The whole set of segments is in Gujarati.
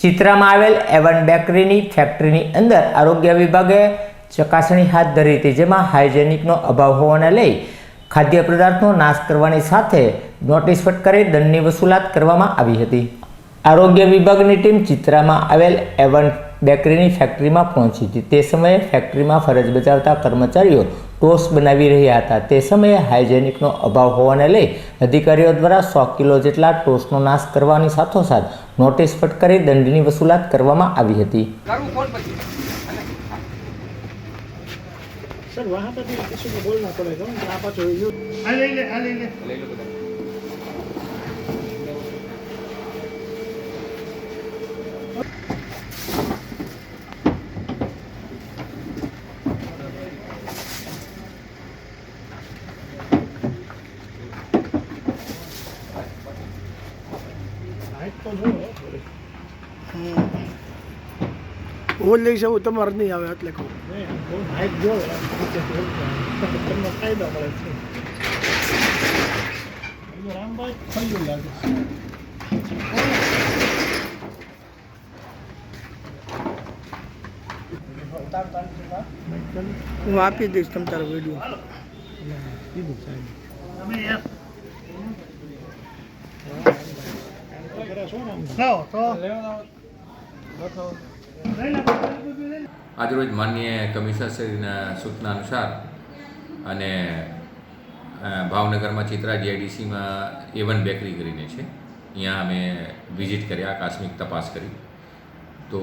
ચિત્રામાં આવેલ એવન બેકરીની ફેક્ટરીની અંદર આરોગ્ય વિભાગે ચકાસણી હાથ ધરી હતી, જેમાં હાઇજેનિકનો અભાવ હોવાને લઈ ખાદ્ય પદાર્થનો નાશ કરવાની સાથે નોટિસ ફટકારી દંડની વસૂલાત કરવામાં આવી હતી. આરોગ્ય વિભાગની ટીમ ચિત્રામાં આવેલ એવન બેકરીની ફેક્ટરીમાં પહોંચી હતી. તે સમયે ફેક્ટરીમાં ફરજ બજાવતા કર્મચારીઓ ટોસ્ટ બનાવી રહ્યા હતા. તે સમયે હાઇજેનિકનો અભાવ હોવાને લઈ અધિકારીઓ દ્વારા સો કિલો જેટલા ટોસનો નાશ કરવાની સાથોસાથ નોટિસ ફટકારી દંડની વસૂલાત કરવામાં આવી હતી. હું લઈ જવું તમારે નહીં આવે એટલે કહું. ફાયદા મળે છે રામભાઈ થયું લાગે હું આપી દઈશ તમ તારો વીડિયો. લાવો તો આજરોજ માનનીય કમિશનરશ્રીના સૂચના અનુસાર અને ભાવનગરમાં ચિત્રા જીઆઈડીસીમાં એ વન બેકરી કરીને છે. અહીંયા અમે વિઝિટ કર્યા આકસ્મિક તપાસ કરી. તો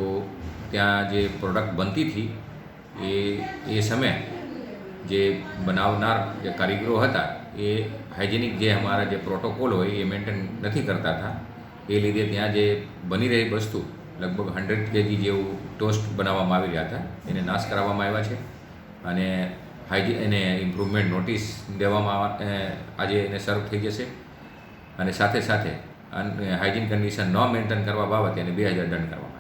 ત્યાં જે પ્રોડક્ટ બનતી હતી, એ એ સમયે જે બનાવનાર જે કારીગરો હતા, એ હાઇજેનિક જે અમારા જે પ્રોટોકોલ હોય, એ મેન્ટેન નથી કરતા હતા. એ લીધે ત્યાં જે બની રહી વસ્તુ, લગભગ હંડ્રેડ કેજી જેવું ટોસ્ટ બનાવવામાં આવી રહ્યા હતા. એને નાશ કરાવવામાં આવ્યા છે. અને હાઈજી, એને ઇમ્પ્રુવમેન્ટ નોટિસ દેવામાં આજે એને સર્વ થઈ જશે. અને સાથે સાથે હાઇજીન કન્ડિશન ન મેન્ટેન કરવા બાબતે એને બે હજાર દંડ કરવામાં